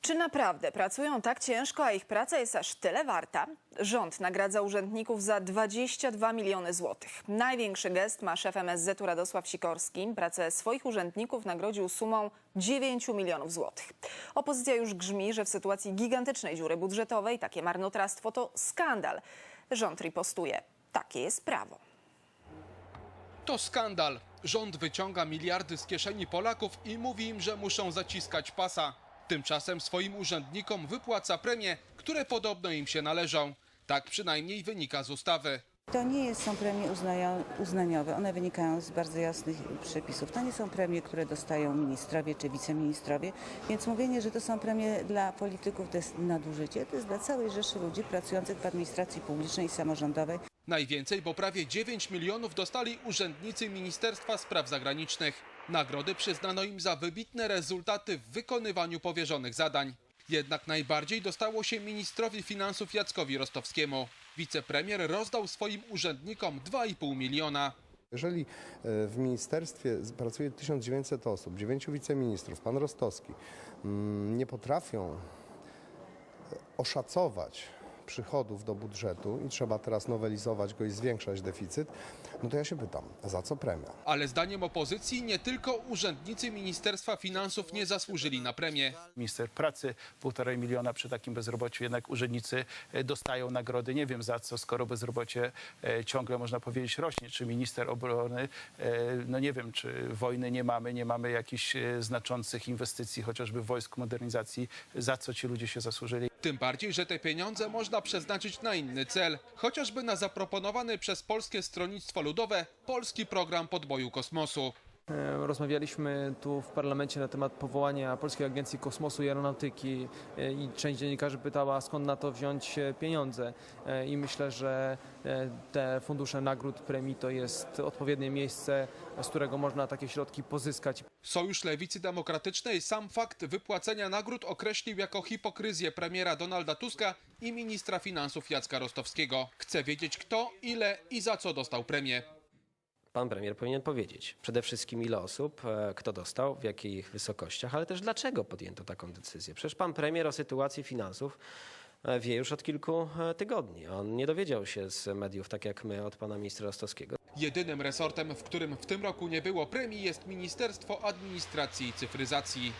Czy naprawdę pracują tak ciężko, a ich praca jest aż tyle warta? Rząd nagradza urzędników za 22 miliony złotych. Największy gest ma szef MSZ-u Radosław Sikorski. Pracę swoich urzędników nagrodził sumą 9 milionów złotych. Opozycja już grzmi, że w sytuacji gigantycznej dziury budżetowej takie marnotrawstwo to skandal. Rząd ripostuje. Takie jest prawo. To skandal. Rząd wyciąga miliardy z kieszeni Polaków i mówi im, że muszą zaciskać pasa. Tymczasem swoim urzędnikom wypłaca premie, które podobno im się należą. Tak przynajmniej wynika z ustawy. To nie jest, są premie uznaniowe, one wynikają z bardzo jasnych przepisów. To nie są premie, które dostają ministrowie czy wiceministrowie, więc mówienie, że to są premie dla polityków to jest nadużycie. To jest dla całej rzeszy ludzi pracujących w administracji publicznej i samorządowej. Najwięcej, bo prawie 9 milionów dostali urzędnicy Ministerstwa Spraw Zagranicznych. Nagrody przyznano im za wybitne rezultaty w wykonywaniu powierzonych zadań. Jednak najbardziej dostało się ministrowi finansów Jackowi Rostowskiemu. Wicepremier rozdał swoim urzędnikom 2,5 miliona. Jeżeli e, w ministerstwie pracuje 1900 osób, 9 wiceministrów, pan Rostowski, mm, nie potrafią e, oszacować przychodów do budżetu i trzeba teraz nowelizować go i zwiększać deficyt, no to ja się pytam, za co premia? Ale zdaniem opozycji nie tylko urzędnicy Ministerstwa Finansów nie zasłużyli na premię. minister pracy, półtorej miliona przy takim bezrobociu, jednak urzędnicy e, dostają nagrody. Nie wiem za co, skoro bezrobocie e, ciągle, można powiedzieć, rośnie. Czy minister obrony, e, no nie wiem, czy wojny nie mamy, nie mamy jakichś znaczących inwestycji, chociażby w wojsku, modernizacji. Za co ci ludzie się zasłużyli? Tym bardziej, że te pieniądze można przeznaczyć na inny cel, chociażby na zaproponowany przez Polskie Stronnictwo Ludowe polski program podboju kosmosu. E, Rozmawialiśmy tu w parlamencie na temat powołania Polskiej Agencji Kosmosu i Aeronautyki e, i część dziennikarzy pytała, skąd na to wziąć e, pieniądze. I myślę, że te fundusze nagród premii to jest odpowiednie miejsce, z którego można takie środki pozyskać. Sojusz Lewicy Demokratycznej sam fakt wypłacenia nagród określił jako hipokryzję premiera Donalda Tuska i ministra finansów Jacka Rostowskiego. Chce wiedzieć kto, ile i za co dostał premię. Pan premier powinien powiedzieć przede wszystkim ile osób, e, kto dostał, w jakich wysokościach, ale też dlaczego podjęto taką decyzję. Przecież pan premier o sytuacji finansów e, wie już od kilku e, tygodni. On nie dowiedział się z mediów, tak jak my, od pana ministra Rostowskiego. Jedynym resortem, w którym w tym roku nie było premii jest Ministerstwo Administracji i Cyfryzacji.